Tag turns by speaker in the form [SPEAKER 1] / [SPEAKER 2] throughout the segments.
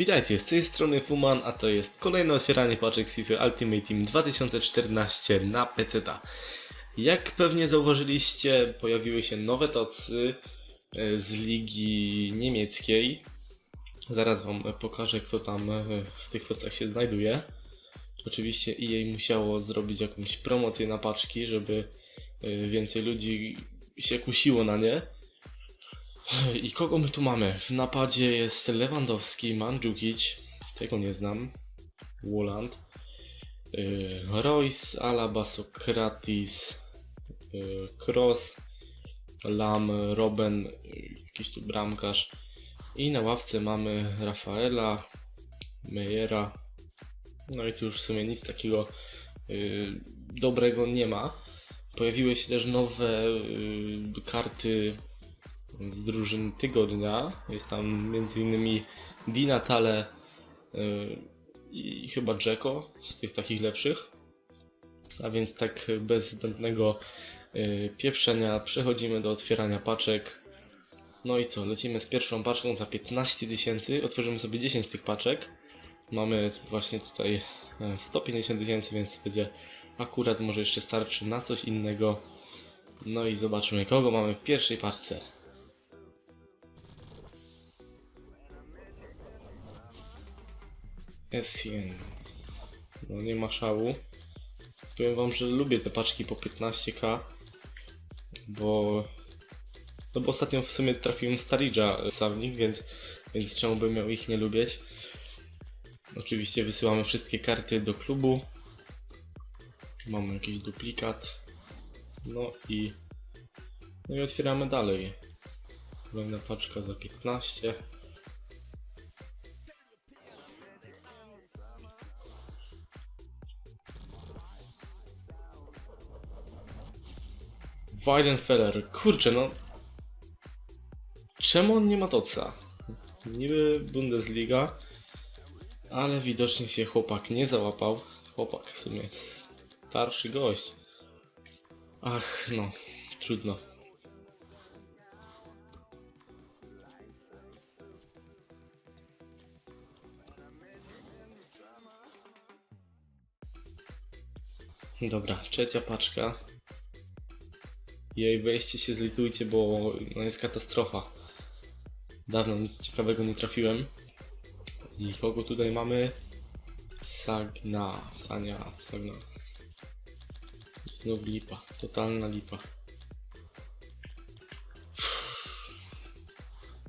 [SPEAKER 1] Witajcie, z tej strony Fuman, a to jest kolejne otwieranie paczek FIFA Ultimate Team 2014 na PC. Jak pewnie zauważyliście, pojawiły się nowe tocy e, z ligi niemieckiej. Zaraz wam pokażę, kto tam e, w tych tocach się znajduje. Oczywiście EA musiało zrobić jakąś promocję na paczki, żeby e, więcej ludzi się kusiło na nie. I kogo my tu mamy? W napadzie jest Lewandowski, Mandzukic, tego nie znam, Woland, yy, Royce, Alaba, Sokratis, yy, Kroos, Lam, Robben, yy, jakiś tu bramkarz. I na ławce mamy Rafaela, Mejera. No i tu już w sumie nic takiego yy, dobrego nie ma. Pojawiły się też nowe yy, karty z drużyn tygodnia. Jest tam m.in. Di Natale yy, i chyba Jacko z tych takich lepszych. A więc tak bez zbędnego yy, pieprzenia przechodzimy do otwierania paczek. No i co, lecimy z pierwszą paczką za 15 tysięcy. Otworzymy sobie 10 tych paczek. Mamy właśnie tutaj e, 150 tysięcy, więc będzie akurat może jeszcze starczy na coś innego. No i zobaczmy kogo mamy w pierwszej paczce. Essien. No nie ma szału. Powiem wam, że lubię te paczki po 15k, bo no bo ostatnio w sumie trafiłem Staridża Sawnik, więc, więc czemu bym miał ich nie lubić. Oczywiście wysyłamy wszystkie karty do klubu. Mamy jakiś duplikat. No i no i otwieramy dalej. Kolejna paczka za 15. Weidenfeller, kurczę no. Czemu on nie ma toca? Niby Bundesliga, ale widocznie się chłopak nie załapał. Chłopak w sumie starszy gość. Ach, no, trudno. Dobra, trzecia paczka. Jej, weźcie się zlitujcie, bo no jest katastrofa. Dawno nic ciekawego nie trafiłem. I kogo tutaj mamy? Sagna, Sania, Sagna. Znów lipa, totalna lipa.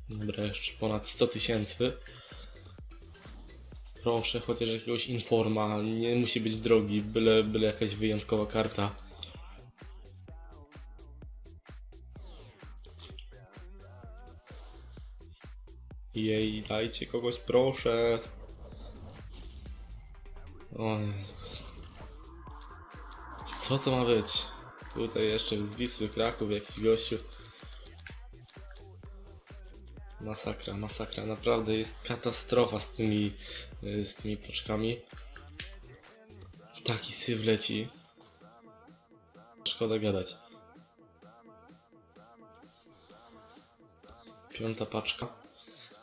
[SPEAKER 1] Dobra, jeszcze ponad 100 tysięcy. Proszę, chociaż jakiegoś informa, nie musi być drogi, byle, byle jakaś wyjątkowa karta. Jej, dajcie kogoś, proszę. O Jezus. Co to ma być? Tutaj jeszcze z Wisły Kraków jakiś gościu. Masakra, masakra. Naprawdę jest katastrofa z tymi, y, z tymi poczkami. Taki syf leci. Szkoda gadać. Piąta paczka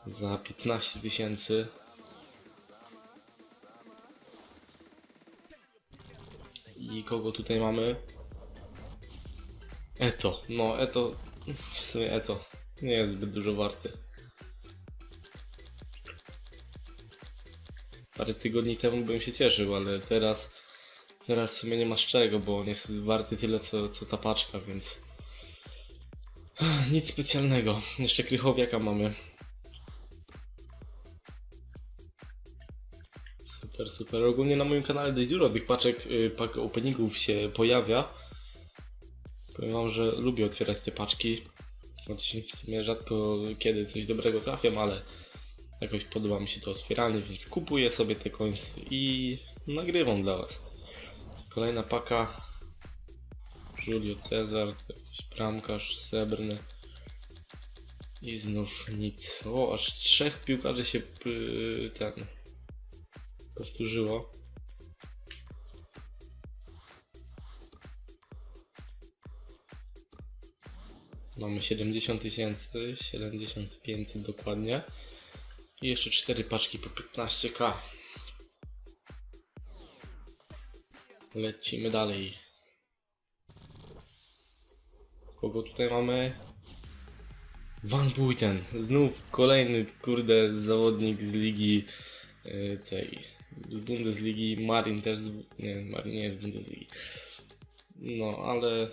[SPEAKER 1] za 15 tysięcy. I kogo tutaj mamy? Eto, no Eto, w sumie Eto nie jest zbyt dużo warty. Parę tygodni temu bym się cieszył, ale teraz, teraz w sumie nie ma z czego, bo on jest warty tyle co, co ta paczka, więc nic specjalnego. Jeszcze Krychowiaka mamy. Super, super. Ogólnie na moim kanale dość dużo tych paczek, y, pack openingów się pojawia. Powiem wam, że lubię otwierać te paczki. Choć w sumie rzadko kiedy coś dobrego trafiam, ale jakoś podoba mi się to otwieranie, więc kupuję sobie te końce i nagrywam dla was. Kolejna paka. Julio Cezar, jakiś bramkarz srebrny. I znów nic. O, aż trzech piłkarzy się y, ten powtórzyło. Mamy 70 tysięcy, 70 500 dokładnie. I jeszcze 4 paczki po 15k. Lecimy dalej. Kogo tutaj mamy? Van Buiten. Znów kolejny, kurde, zawodnik z ligi tej. Z Bundesligi. Marin też z, Nie, Marin nie jest z Bundesligi. No, ale.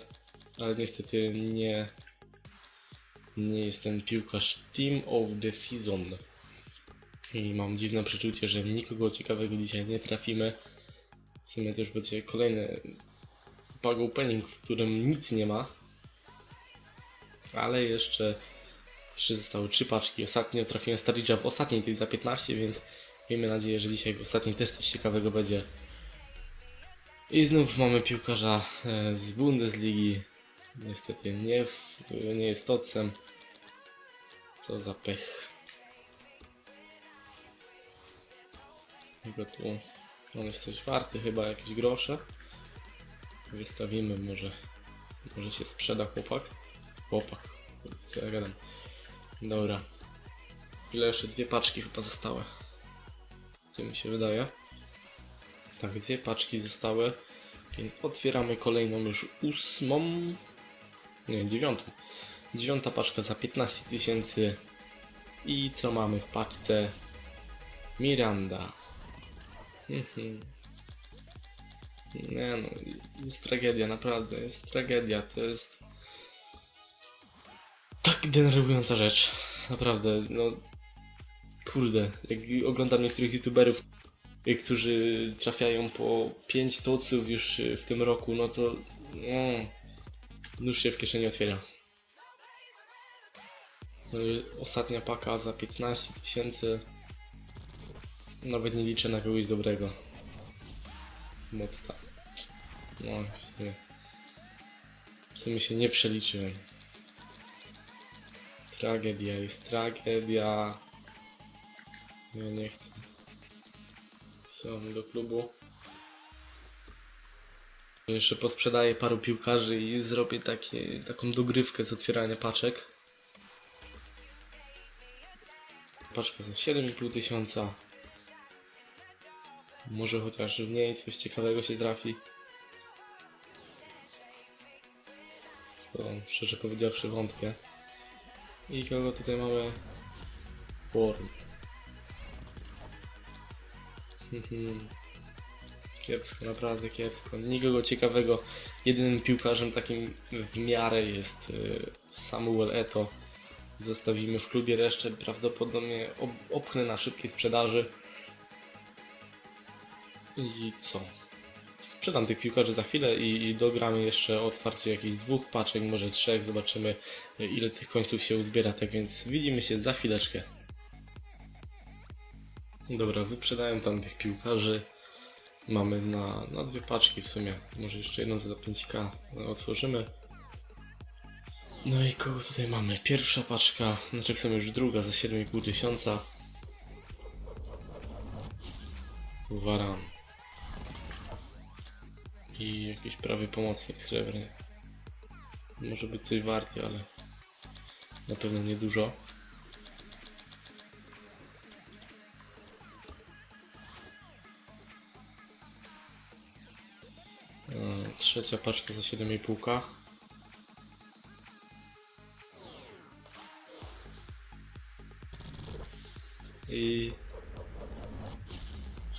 [SPEAKER 1] Ale niestety nie. Nie jest ten piłkarz Team of the Season. I mam dziwne przeczucie, że nikogo ciekawego dzisiaj nie trafimy. W sumie to już będzie kolejny bug opening, w którym nic nie ma. Ale jeszcze, jeszcze zostały trzy paczki. Ostatnio trafiłem Starridge'a w ostatniej tej za 15, więc miejmy nadzieję, że dzisiaj w ostatniej też coś ciekawego będzie. I znów mamy piłkarza e, z Bundesligi. Niestety nie, nie jest tocem. Co za pech. Chyba tu on jest coś warty, chyba jakieś grosze. Wystawimy, może, może się sprzeda chłopak. Chłopak, co ja gadam. Dobra. Ile jeszcze? Dwie paczki chyba zostały. Mi się wydaje. Tak, dwie paczki zostały. Więc otwieramy kolejną już ósmą. Nie, dziewiątą. Dziewiąta paczka za 15 tysięcy. I co mamy w paczce? Miranda. Mhm. Nie no, jest tragedia, naprawdę, jest tragedia, to jest tak denerwująca rzecz, naprawdę, no kurde, jak oglądam niektórych youtuberów, y, którzy trafiają po 5 toców już y, w tym roku, no to no, nóż się w kieszeni otwiera. No Ostatnia paka za 15 tysięcy. Nawet nie liczę na kogoś dobrego. Motta. No, w sumie. W sumie się nie przeliczyłem. Tragedia jest tragedia. Ja nie chcę. Są do klubu. Jeszcze posprzedaję paru piłkarzy i zrobię takie, taką dogrywkę z otwierania paczek. Paczka za 7,5 tysiąca. Może chociaż w niej coś ciekawego się trafi. Co szczerze powiedziawszy wątpię. I kogo tutaj mamy? Worm. Kiepsko, naprawdę kiepsko. Nikogo ciekawego. Jedynym piłkarzem takim w miarę jest y, Samuel Eto. Zostawimy w klubie resztę. Prawdopodobnie ob opchnę na szybkiej sprzedaży. I co? Sprzedam tych piłkarzy za chwilę i, i dogramy jeszcze otwarcie jakichś dwóch paczek, może trzech. Zobaczymy ile tych końców się uzbiera. Tak więc widzimy się za chwileczkę. Dobra, wyprzedają tam tych piłkarzy. Mamy na, na dwie paczki w sumie. Może jeszcze jedną za 5k otworzymy. No i kogo tutaj mamy? Pierwsza paczka, znaczy w sumie już druga za 7,5 tysiąca. Waran. I jakiś prawy pomocnik srebrny. Może być coś warty, ale na pewno nie Trzecia paczka za 7,5. I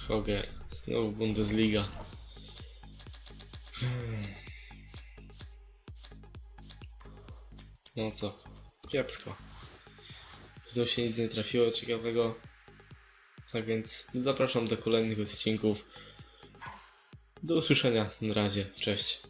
[SPEAKER 1] Hoger, znowu Bundesliga. Hmm. No co, kiepsko. Znów się nic nie trafiło ciekawego. Tak więc zapraszam do kolejnych odcinków. Do usłyszenia. Na razie. Cześć.